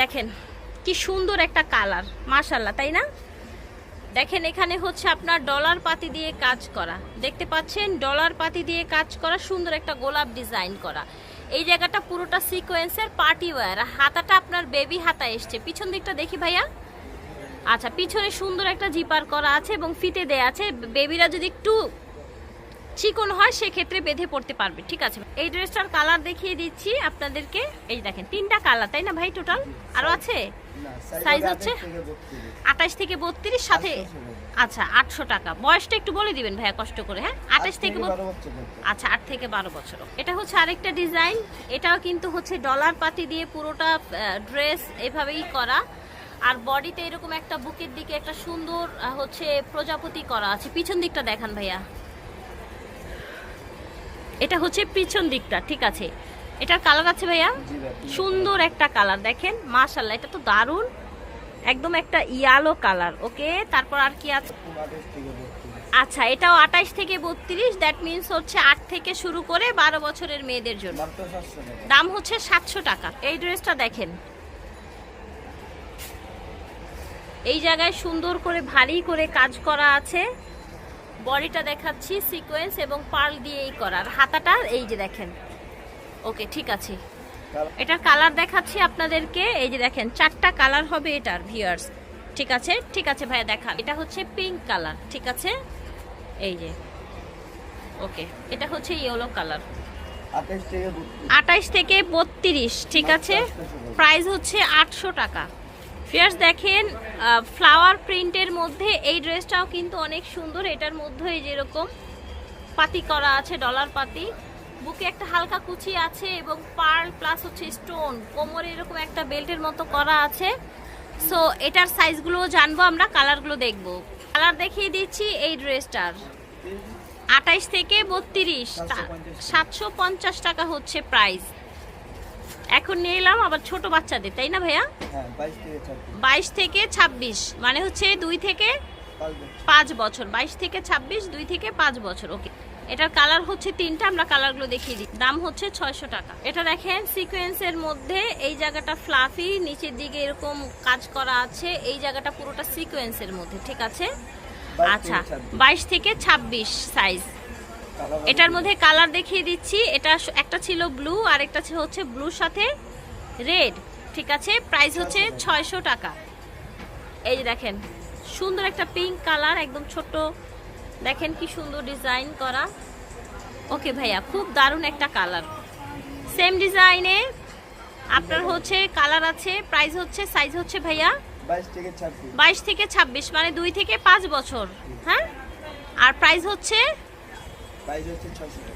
দেখেন, কি সুন্দর একটা কালার মাশাল্লাহ তাই না? দেখেন, এখানে হচ্ছে আপনার ডলার পাতি দিয়ে কাজ করা। দেখতে পাচ্ছেন, ডলার পাতি দিয়ে কাজ করা, সুন্দর একটা গোলাপ ডিজাইন করা। এই জায়গাটা পুরোটা সিকোয়েন্সের পার্টি ওয়্যার হাতাটা আপনার বেবি হাতা এসছে। পিছন দিকটা দেখি ভাইয়া। আচ্ছা পিছনে সুন্দর একটা জিপার করা আছে এবং ফিতে দেয়া আছে। বেবিরা যদি একটু চিকন হয় সেক্ষেত্রে বেঁধে পড়তে পারবে। ঠিক আছে? এই ড্রেসটার কালার দেখিয়ে দিচ্ছি আপনাদেরকে। এই দেখেন তিনটা কালার তাই না ভাই টোটাল আরও আছে? সাইজ হচ্ছে আঠাশ থেকে বত্রিশ সাথে আচ্ছা আটশো টাকা। বয়সটা একটু বলে দিবেন ভাইয়া কষ্ট করে হ্যাঁ? আঠাশ থেকে আচ্ছা আট থেকে বারো বছর এটা হচ্ছে আরেকটা ডিজাইন এটাও কিন্তু হচ্ছে ডলার পাতি দিয়ে পুরোটা ড্রেস এভাবেই করা। আর বডিতে এরকম একটা বুকের দিকে একটা সুন্দর হচ্ছে প্রজাপতি করা আছে। পিছন দিকটা দেখান ভাইয়া। এটা হচ্ছে পিছন দিকটা, ঠিক আছে? এটার কালার আছে ভাইয়া? সুন্দর একটা কালার দেখেন? মাশাল্লাহ এটা তো দারুণ। একদম একটা ইয়ালো কালার ওকে? তারপর আর কি আছে? আচ্ছা এটাও আঠাইশ থেকে বত্রিশ দ্যাট মিন্স হচ্ছে আট থেকে শুরু করে বারো বছরের মেয়েদের জন্য। দাম হচ্ছে সাতশো টাকা। এই ড্রেসটা দেখেন। এই জায়গায় সুন্দর করে, ভারী করে কাজ করা আছে। বডিটা দেখাচ্ছি সিকোয়েন্স এবং পার্ল দিয়েই করা আর হাতাটা এই যে দেখেন। ওকে ঠিক আছে। এটার কালার দেখাচ্ছি আপনাদেরকে। এই যে দেখেন চারটা কালার হবে এটার ভিউয়ার্স ঠিক আছে? ঠিক আছে ভাইয়া দেখা এটা হচ্ছে পিঙ্ক কালার ঠিক আছে? এই যে। ওকে এটা হচ্ছে ইয়েলো কালার আঠাইশ থেকে বত্রিশ। ঠিক আছে? প্রাইস হচ্ছে আটশো টাকা। ফিয়ার্স, দেখেন ফ্লাওয়ার প্রিন্টের মধ্যে এই ড্রেসটাও কিন্তু অনেক সুন্দর। এটার মধ্যে যেরকম পাতি করা আছে ডলার পাতি। বুকে একটা হালকা কুচি আছে এবং পার্ল প্লাস হচ্ছে স্টোন কোমরে এরকম একটা বেল্টের মতো করা আছে। সো এটার সাইজগুলো জানব, আমরা কালারগুলো দেখব। কালার দেখিয়ে দিচ্ছি এই ড্রেসটার। আঠাইশ থেকে বত্রিশ সাতশো টাকা হচ্ছে প্রাইস এখন নিয়ে এলাম আবার ছোট বাচ্চাদের তাই না ভাইয়া? বাইশ থেকে ছাব্বিশ। মানে হচ্ছে দুই থেকে পাঁচ বছর। বাইশ থেকে ছাব্বিশ দুই থেকে পাঁচ বছর ওকে। এটার কালার হচ্ছে তিনটা আমরা কালারগুলো দেখিয়ে দিই। দাম হচ্ছে ছয়শো টাকা। এটা দেখেন সিকোয়েন্সের মধ্যে এই জায়গাটা ফ্লাফি নিচের দিকে এরকম কাজ করা আছে এই জায়গাটা পুরোটা সিকোয়েন্সের মধ্যে ঠিক আছে? আচ্ছা বাইশ থেকে ছাব্বিশ সাইজ এটার মধ্যে কালার দেখিয়ে দিচ্ছি। এটা একটা ছিল ব্লু আর একটা হচ্ছে ব্লুর সাথে রেড। ঠিক আছে? প্রাইস হচ্ছে ছয়শো টাকা। এই যে দেখেন সুন্দর একটা পিঙ্ক কালার একদম ছোট দেখেন কি সুন্দর ডিজাইন করা। ওকে ভাইয়া খুব দারুণ একটা কালার। সেম ডিজাইনে আপনার হচ্ছে কালার আছে প্রাইস হচ্ছে সাইজ হচ্ছে ভাইয়া বাইশ থেকে ছাব্বিশ মানে দুই থেকে পাঁচ বছর। হ্যাঁ? আর প্রাইস হচ্ছে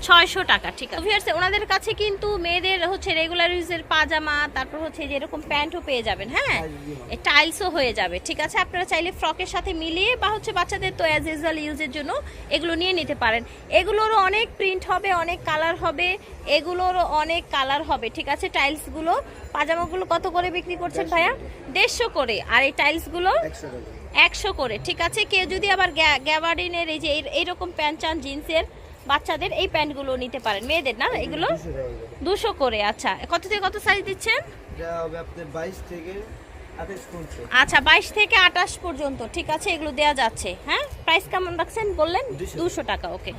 ছয়শো টাকা। ঠিক আছে। ভিউয়ার্স, ওনাদের কাছে কিন্তু মেয়েদের হচ্ছে রেগুলার ইউজের পাজামা তারপর হচ্ছে যেরকম প্যান্টও পেয়ে যাবেন হ্যাঁ? টাইলসও হয়ে যাবে ঠিক আছে? আপনারা চাইলে ফ্রকের সাথে মিলিয়ে বা হচ্ছে বাচ্চাদের তো অ্যাজ ইউজুয়াল ইউজের জন্য এগুলো নিয়ে নিতে পারেন। এগুলোরও অনেক প্রিন্ট হবে অনেক কালার হবে এগুলোরও অনেক কালার হবে ঠিক আছে? টাইলসগুলো পাজামাগুলো কত করে বিক্রি করছেন ভাইয়া? দেড়শো করে আর এই টাইলসগুলো একশো করে ঠিক আছে? কেউ যদি আবার গ্যা- গ্যাবার্ডিনের এই যে এই- এইরকম প্যান্ট চান জিন্সের বাচ্চাদের এই প্যান্টগুলো নিতে পারেন। মেয়েদের না? এগুলো দুশো করে আচ্ছা। কত থেকে কত সাইজ দিচ্ছেন? আচ্ছা বাইশ থেকে আঠাশ পর্যন্ত। ঠিক আছে এগুলো দেওয়া যাচ্ছে। হ্যাঁ? প্রাইস কেমন রাখছেন বললেন? দুশো। টাকা ওকে